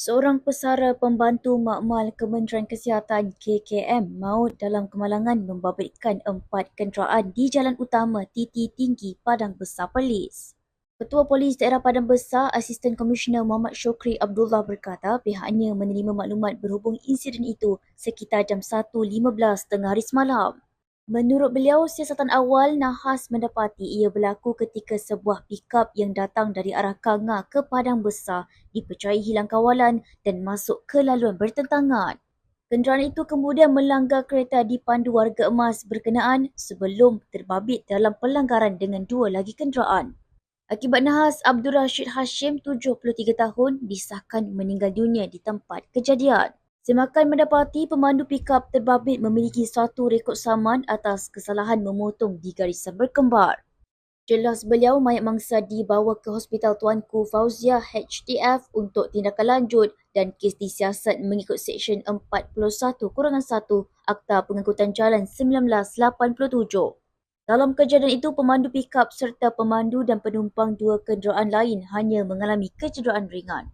Seorang pesara pembantu makmal Kementerian Kesihatan KKM maut dalam kemalangan membabitkan empat kenderaan di Jalan Utama Titi Tinggi Padang Besar Perlis. Ketua Polis Daerah Padang Besar, Asisten Komisioner Muhammad Syukri Abdullah berkata pihaknya menerima maklumat berhubung insiden itu sekitar jam 1.15 tengah hari semalam. Menurut beliau, siasatan awal Nahas mendapati ia berlaku ketika sebuah pikap yang datang dari arah Kanga ke Padang Besar dipercayai hilang kawalan dan masuk ke laluan bertentangan. Kenderaan itu kemudian melanggar kereta di pandu warga emas berkenaan sebelum terbabit dalam pelanggaran dengan dua lagi kenderaan. Akibat nahas, Abdul Rashid Hashim, 73 tahun, disahkan meninggal dunia di tempat kejadian. Semakan mendapati pemandu pikap terbabit memiliki satu rekod saman atas kesalahan memotong di garisan berkembar. Jelas beliau mayat mangsa dibawa ke Hospital Tuanku Fauzia HTF untuk tindakan lanjut dan kes disiasat mengikut Seksyen 41 kurangan 1 Akta Pengangkutan Jalan 1987. Dalam kejadian itu, pemandu pikap serta pemandu dan penumpang dua kenderaan lain hanya mengalami kecederaan ringan.